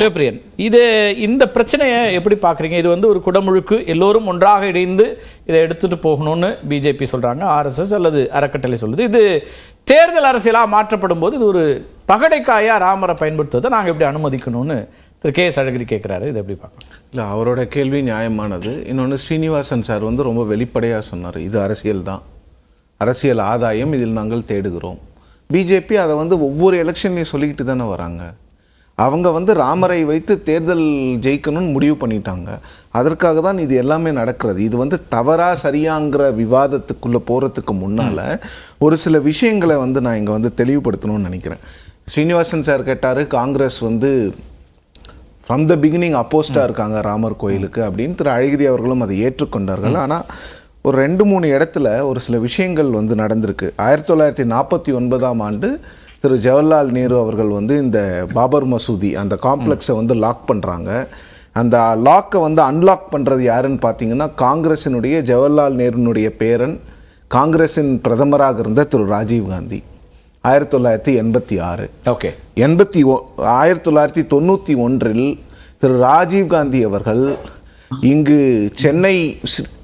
சிவபிரியன். இது இந்த பிரச்சனையை எப்படி பார்க்குறீங்க? இது வந்து ஒரு குடமுழுக்கு எல்லோரும் ஒன்றாக இணைந்து இதை எடுத்துட்டு போகணும்னு பிஜேபி சொல்றாங்க ஆர்எஸ்எஸ் அல்லது அறக்கட்டளை சொல்லுது. இது தேர்தல் அரசியலாக மாற்றப்படும் போது இது ஒரு பகடைக்காயா ராமரை பயன்படுத்துவதை நாங்கள் எப்படி அனுமதிக்கணும்னு திரு கே எஸ் அழகிரி கேட்குறாரு இதை எப்படி பார்க்கணும்? இல்லை அவரோட கேள்வி நியாயமானது. இன்னொன்று ஸ்ரீனிவாசன் சார் வந்து ரொம்ப வெளிப்படையாக சொன்னார் இது அரசியல் தான். அரசியல் ஆதாயம் இதில் நாங்கள் தேடுகிறோம். பிஜேபி அதை வந்து ஒவ்வொரு எலெக்ஷன்லையும் சொல்லிக்கிட்டு தானே வராங்க. அவங்க வந்து ராமரை வைத்து தேர்தல் ஜெயிக்கணும்னு முடிவு பண்ணிட்டாங்க. அதற்காக தான் இது எல்லாமே நடக்கிறது. இது வந்து தவறா சரியாங்கிற விவாதத்துக்குள்ளே போகிறதுக்கு முன்னால் ஒரு சில விஷயங்களை வந்து நான் இங்கே வந்து தெளிவுபடுத்தணும்னு நினைக்கிறேன். ஸ்ரீனிவாசன் சார் கேட்டார் காங்கிரஸ் வந்து ஃப்ரம் த பிகினிங் அப்போஸ்டாக இருக்காங்க ராமர் கோயிலுக்கு அப்படின்னு திரு அழகிரி அவர்களும் அதை ஏற்றுக்கொண்டார்கள். ஆனால் ஒரு ரெண்டு மூணு இடத்துல ஒரு சில விஷயங்கள் வந்து நடந்திருக்கு. ஆயிரத்தி தொள்ளாயிரத்தி நாற்பத்தி ஒன்பதாம் ஆண்டு திரு ஜவஹர்லால் நேரு அவர்கள் வந்து இந்த பாபர் மசூதி அந்த காம்ப்ளெக்ஸை வந்து லாக் பண்ணுறாங்க அந்த லாக்கை வந்து அன்லாக் பண்ணுறது யாருன்னு பார்த்தீங்கன்னா காங்கிரஸினுடைய ஜவஹர்லால் நேருனுடைய பேரன் காங்கிரஸின் பிரதமராக இருந்த திரு ராஜீவ் காந்தி. ஆயிரத்தி தொள்ளாயிரத்தி எண்பத்தி ஆறு. ஓகே. எண்பத்தி ஒ ஆயிரத்தி தொள்ளாயிரத்தி தொண்ணூற்றி ஒன்றில் திரு ராஜீவ் காந்தி அவர்கள் இங்கு சென்னை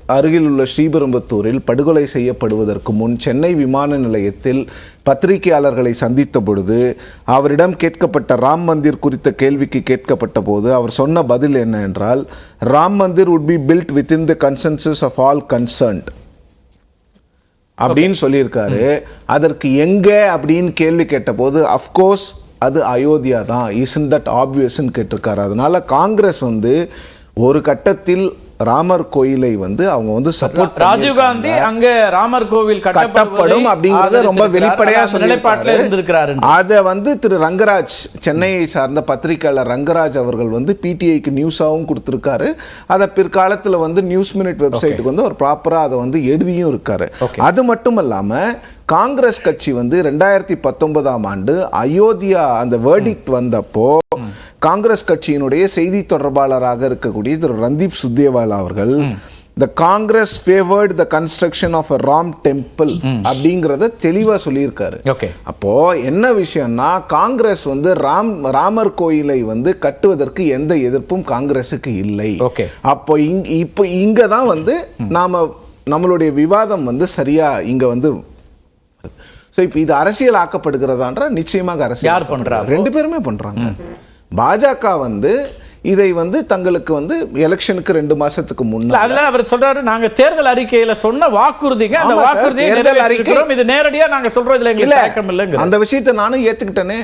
ஸ்- அருகில் உள்ள ஸ்ரீபெரும்புத்தூரில் படுகொலை செய்யப்படுவதற்கு முன் சென்னை விமான நிலையத்தில் பத்திரிகையாளர்களை சந்தித்த பொழுது அவரிடம் கேட்கப்பட்ட ராம் மந்திர் குறித்த கேள்விக்கு கேட்கப்பட்ட போது அவர் சொன்ன பதில் என்ன என்றால் Ram Mandir would be built within the consensus of all concerned. அப்படின்னு சொல்லியிருக்காரு. அதற்கு எங்க அப்படின்னு கேள்வி கேட்டபோது அஃப்கோர்ஸ் அது அயோத்தியா தான். இசன் தட் ஆப்வியஸ்ன்னு கேட்டிருக்காரு. அதனால காங்கிரஸ் வந்து ஒரு கட்டத்தில் ராமர் கோயிலை வந்து அவங்க வந்து சப்போர்ட் ராஜீவ் காந்தி அங்க ராமர் கோவில் கட்டப்படும் அப்படிங்கறத ரொம்ப வெளிப்படையா நிலைப்பாட்டில் இருந்திருக்கிறாரு அதை வந்து திரு ரங்கராஜ் சென்னையை சார்ந்த பத்திரிகையாளர் ரங்கராஜ் அவர்கள் வந்து பிடிஐக்கு நியூஸாகவும் கொடுத்திருக்காரு. அதை பிற்காலத்துல வந்து நியூஸ் மினிட் வெப்சைட்டுக்கு வந்து ஒரு ப்ராப்பரா அதை வந்து எழுதியும் இருக்காரு. அது மட்டும் இல்லாம காங்கிரஸ் கட்சி வந்து ரெண்டாயிரத்தி பத்தொன்பதாம் ஆண்டு அயோத்தியா அந்த வேர்டிக்ட் வந்தப்போ காங்கிரஸ் கட்சியினுடைய செய்தி தொடர்பாளராக இருக்கக்கூடிய திரு ரந்தீப் சுத்தேவாலா அவர்கள் the Congress favoured the construction of a Ram temple அப்படிங்கறத தெளிவா சொல்லியிருக்காரு. ஓகே அப்போ என்ன விஷயம்னா காங்கிரஸ் வந்து ராம் ராமர் கோயிலை வந்து கட்டுவதற்கு எந்த எதிர்ப்பும் காங்கிரஸுக்கு இல்லை. Okay. அப்போ இங் இப்போ இங்க தான் வந்து நாம நம்மளுடைய விவாதம் வந்து சரியா இங்க வந்து ஸோ இப்போ இது அரசியல் ஆக்கப்படுகிறதான்ற நிச்சயமாக அரசியல் யார் பண்றா? ரெண்டு பேருமே பண்றாங்க. பாஜக வந்து இதை வந்து தங்களுக்கு வந்து எலெக்ஷனுக்கு ரெண்டு மாசத்துக்கு முன்னாடி அதுல அவர் சொல்றாரு நாங்க தேர்தல் அறிக்கையில சொன்ன வாக்குறுதிங்க அந்த வாக்குறுதியை தேர்தல் நிறைவேற்றிருக்கிறோம். இது நேரடியா நாங்க சொல்றோம் இதுல எங்களுக்கு தயக்கம் இல்லைங்க அந்த விஷயத்தை நானும் ஏத்துக்கிட்டேனே.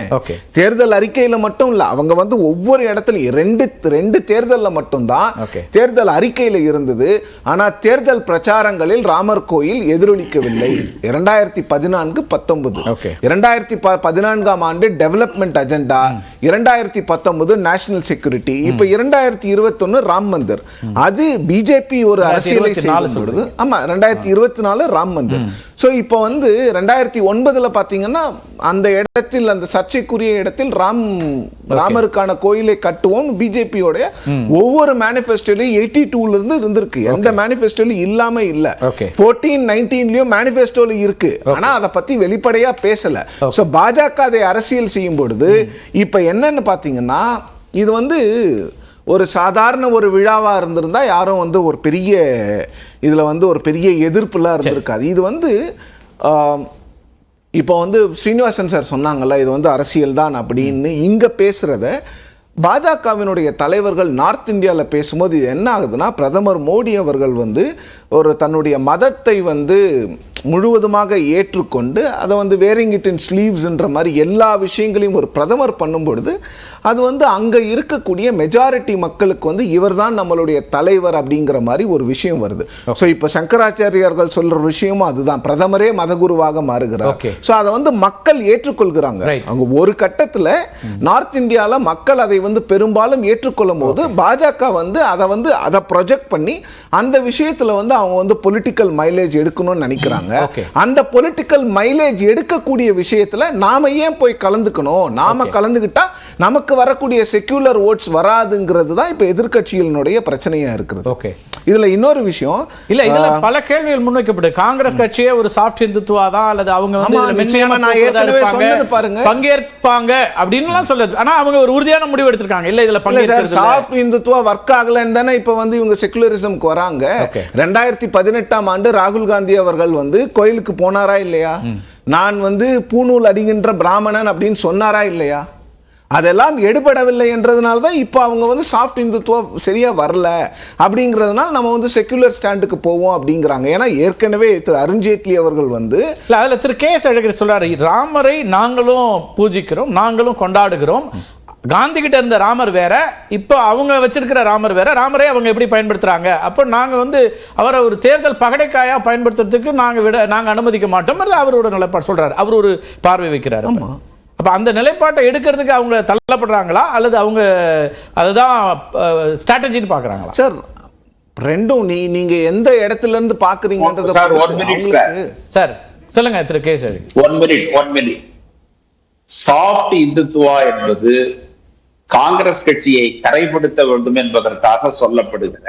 தேர்தல் அறிக்கையில மட்டும் இல்ல அவங்க வந்து ஒவ்வொரு இடத்துலயும் ரெண்டு ரெண்டு தேர்தல்ல மட்டும்தான். தேர்தல் அறிக்கையில இருந்தது. ஆனா தேர்தல் பிரச்சாரங்களில் ராமர் கோயில் எதிரொலிக்கவில்லை. இரண்டாயிரத்தி பதினான்கு பத்தொன்பது. இரண்டாயிரத்தி பதினான்காம் ஆண்டு டெவலப்மெண்ட் அஜெண்டா இரண்டாயிரத்தி பத்தொன்பது நேஷனல் செக்யூரிட்டி இப்ப இரண்டாயிரத்தி இருபத்தொன்னு ராம் மந்திர். அது பிஜேபி ஒரு அரசியலை 2024 செய்யும் ஆமா ரெண்டாயிரத்தி இருபத்தி நாலு ராம் மந்திர். சோ இப்போ வந்து ரெண்டாயிரத்தி ஒன்பதுல பாத்தீங்கன்னா அந்த இடத்தில் அந்த சர்ச்சைக்குரிய இடத்தில் ராம் ராமருக்கான கோயிலை கட்டுவோம் பிஜேபியோட ஒவ்வொரு மேனிஃபெஸ்டோலையும் எயிட்டி டூல இருந்து இருந்திருக்கு எந்த மேனிஃபெஸ்டோலையும் இல்லாம இல்ல. ஃபோர்டீன் நைன்டீன்லயும் மேனிஃபெஸ்டோல இருக்கு. ஆனா அதை பத்தி வெளிப்படையா பேசல. சோ பாஜக அதை அரசியல் செய்யும் பொழுது இப்ப என்னன்னு பாத்தீங்கன்னா இது வந்து ஒரு சாதாரண ஒரு விழாவா இருந்திருந்தா யாரும் வந்து ஒரு பெரிய இதுல வந்து ஒரு பெரிய எதிர்ப்புலாம் இருந்திருக்காது. இது வந்து இப்போ வந்து ஸ்ரீனிவாசன் சார் சொன்னாங்கல்ல இது வந்து அரசியல் தான் அப்படின்னு. இங்க பேசுறத பாஜகவினுடைய தலைவர்கள் நார்த் இந்தியாவில் பேசும்போது இது என்ன ஆகுதுன்னா பிரதமர் மோடி அவர்கள் வந்து ஒரு தன்னுடைய மதத்தை வந்து முழுவதுமாக ஏற்றுக்கொண்டு அதை வந்து வேரிங் இட் இன் ஸ்லீவ்ஸ்ன்ற மாதிரி எல்லா விஷயங்களையும் ஒரு பிரதமர் பண்ணும் பொழுது அது வந்து அங்க இருக்கக்கூடிய மெஜாரிட்டி மக்களுக்கு வந்து இவர்தான் நம்மளுடைய தலைவர் அப்படிங்கிற மாதிரி ஒரு விஷயம் வருது. ஸோ இப்போ சங்கராச்சாரியார்கள் சொல்ற விஷயமும் அதுதான். பிரதமரே மதகுருவாக மாறுகிறார். சோ அதை வந்து மக்கள் ஏற்றுக்கொள்கிறாங்க. அங்க ஒரு கட்டத்துல நார்த் இந்தியால மக்கள் அதை வந்து பெரும்பாலும் ஏற்றுக்கொள்ளும் போது பாஜக வந்து அதை வந்து அதை ப்ரொஜெக்ட் பண்ணி அந்த விஷயத்துல வந்து அவங்க வந்து பொலிட்டிக்கல் மைலேஜ் எடுக்கணும்னு நினைக்கிறாங்க. Okay. அந்த பொலிட்டிக்கல் மைலேஜ் எடுக்கக்கூடிய விஷயத்துல நாம ஏன் போய் கலந்துக்கணும்? நாம கலந்துக்கிட்டா நமக்கு வரக்கூடிய செக்யூலர் ஓட்ஸ் வராதுங்கிறது தான் இப்ப எதிர்க்கட்சிகளினுடைய பிரச்சனையா இருக்கிறது. ஓகே இதுல இன்னொரு விஷயம் இல்ல இதுல பல கேள்விகள் முன்வைக்கப்பட்டு. காங்கிரஸ் கட்சியே ஒரு சாஃப்ட் இந்துத்துவா தான் அல்லது அவங்க வந்து நான் ஏற்கனவே சொன்னது பாருங்க. பங்கேற்பாங்க அப்படின்னுலாம் சொல்லுது ஆனா அவங்க ஒரு உறுதியான முடிவு முடிவெடுத்திருக்காங்க இல்ல இதுல இல்ல சார். சாஃப்ட் இந்துத்துவா ஒர்க் ஆகலன்னு தானே இப்ப வந்து இவங்க செகுலரிசம்க்கு வராங்க. ரெண்டாயிரத்தி பதினெட்டாம் ஆண்டு ராகுல் காந்தி அவர்கள் வந்து கோயிலுக்கு போனாரா இல்லையா? நான் வந்து பூணூல் அடிகின்ற பிராமணன் அப்படின்னு சொன்னாரா இல்லையா? அதெல்லாம் எடுபடவில்லை என்றதுனால தான் இப்போ அவங்க வந்து சாஃப்ட் இந்துத்துவா சரியா வரல. அப்படிங்கிறதுனால நம்ம வந்து செக்குலர் ஸ்டாண்டுக்கு போவோம் அப்படிங்கிறாங்க. ஏன்னா ஏற்கனவே திரு அருண்ஜேட்லி அவர்கள் வந்து இல்ல அதுல திரு கே எஸ் அழகிரி சொல்றாரு ராமரை நாங்களும் பூஜிக்கிறோம் நாங்களும் கொண்டாடுகிறோம். காந்தி கிட்ட இருந்த ராமர் வேற இப்போ அவங்க வச்சிருக்கிற ராமர் வேற ராமரை அவங்க எப்படி பயன்படுத்துறாங்க? அப்போ நாங்க வந்து அவரை ஒரு தேர்தல் பகடைக்காயா பயன்படுத்துறதுக்கு நாங்க விட நாங்க அனுமதிக்க மாட்டோம். அவரோட நிலைப்பாடு சொல்றாரு. அவர் ஒரு பார்வை வைக்கிறாரு அப்ப. அந்த நிலைப்பாட்டை எடுக்கிறதுக்கு அவங்க தள்ளப்படுறாங்களா? அல்லது அவங்க அதுதான் ஸ்ட்ராட்டஜின்னு பாக்குறாங்களா? சார் ரெண்டும் நீ நீங்க எந்த இடத்துல இருந்து பாக்குறீங்கன்றத சார், சொல்லுங்க Thiru K. S Alagiri one minute one minute soft Hindutva என்பது காங்கிரஸ் கட்சியை கரைப்படுத்த வேண்டும் என்பதற்காக சொல்லப்படுகிற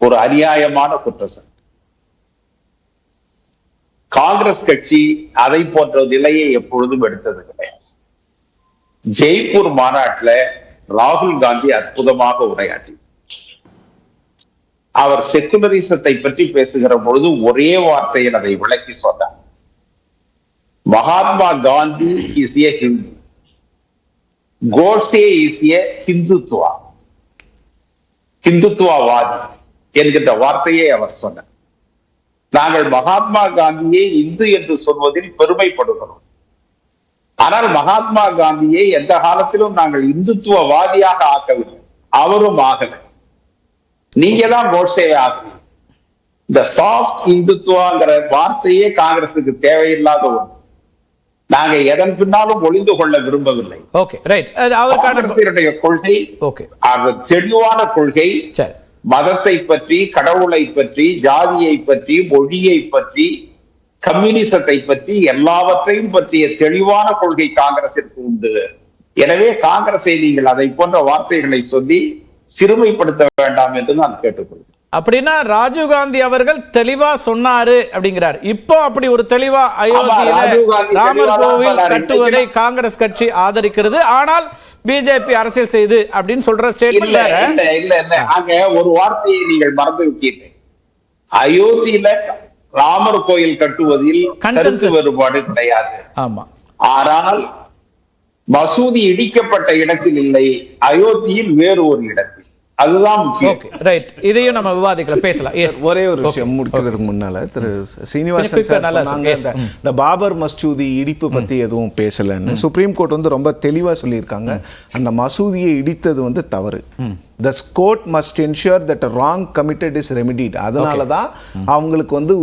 ஒரு அநியாயமான குற்றச்சாட்டு. காங்கிரஸ் கட்சி அதை போன்ற நிலையை எப்பொழுதும் எடுத்தது கிடையாது. ஜெய்ப்பூர் மாநாட்டில் ராகுல் காந்தி அற்புதமாக உரையாற்றி அவர் செக்குலரிசத்தை பற்றி பேசுகிற பொழுது ஒரே வார்த்தையில் அதை விளக்கி சொன்னார். Mahatma Gandhi is a Hindu Godse is a Hindutva. ஹிந்துத்துவவாதி என்கின்ற வார்த்தையை அவர் சொன்னார். நாங்கள் மகாத்மா காந்தியை இந்து என்று சொல்வதில் பெருமைப்படுகிறோம். ஆனால் மகாத்மா காந்தியை எந்த காலத்திலும் நாங்கள் இந்துத்துவவாதியாக ஆக்கவில்லை. அவரும் ஆகல. நீங்க தான் கோட்ஸே ஆகணும் இந்த சாஃப்ட் இந்துத்துவாங்கிற வார்த்தையே காங்கிரசுக்கு தேவையில்லாத ஒன்று. நாங்க எதன் பின்னாலும் ஒளிந்து கொள்ள விரும்பவில்லை. ஓகே ரைட் அவருக்கான காங்கிரசினுடைய கொள்கை ஓகே அது தெளிவான கொள்கை மதத்தை பற்றி கடவுளை பற்றி ஜாதியை பற்றி மொழியை பற்றி கம்யூனிசத்தை பற்றி எல்லாவற்றையும் பற்றிய தெளிவான கொள்கை காங்கிரசிற்கு உண்டு. எனவே காங்கிரஸை நீங்கள் அதை போன்ற வார்த்தைகளை சொல்லி சிறுமைப்படுத்த வேண்டாம் என்று நான் கேட்டுக்கொள்கிறேன். அப்படின்னா ராஜீவ் காந்தி அவர்கள் தெளிவா சொன்னாரு அப்படிங்கிறார். இப்போ அப்படி ஒரு தெளிவா அயோத்தியில ராமர் கோவில். கட்டுவதை காங்கிரஸ் கட்சி ஆதரிக்கிறது. ஆனால் பிஜேபி அரசியல் செய்து அப்படின்னு சொல்ற ஸ்டேட்மெண்ட் வேற. இல்ல இல்ல இல்ல. அங்க ஒரு வார்த்தையை நீங்கள் மறந்து விட்டீர்கள். அயோத்தியில ராமர் கோயில் கட்டுவதில். கருத்து வேறுபாடு கிடையாது. ஆமா. ஆனால் மசூதி இடிக்கப்பட்ட இடத்தில் இல்லை. அயோத்தியில் வேறு ஒரு இடத்தில். அதுதான் ரைட் இதையும் நம்ம விவாதிக்கலாம் பேசலாம். எஸ் ஒரே ஒரு விஷயம் முடிக்கிறதுக்கு முன்னால திரு சீனிவாசன் சார் சொன்னாங்க இந்த பாபர் மசூதி இடிப்பு பத்தி எதுவும் பேசலன்னு சுப்ரீம் கோர்ட் வந்து ரொம்ப தெளிவா சொல்லியிருக்காங்க. அந்த மசூதியை இடித்தது வந்து தவறு. The court must ensure that wrong committed is remedied அதனால தான் அவங்களுக்கு வந்து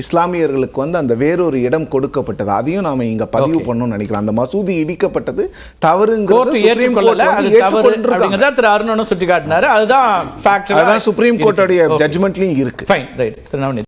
இஸ்லாமியர்களுக்கு வந்து அந்த வேறொரு இடம் கொடுக்கப்பட்டது. அதையும் நாம இங்க பதிவு பண்ணணும்னு நினைக்கிறோம். அந்த மசூதி இடிக்கப்பட்டது தவறுங்கிறது திரு அருணனும் சுட்டி காட்டினாரு அதுதான் சுப்ரீம் கோர்ட்டோடைய ஜட்ஜ்மெண்ட்லயும் இருக்கு.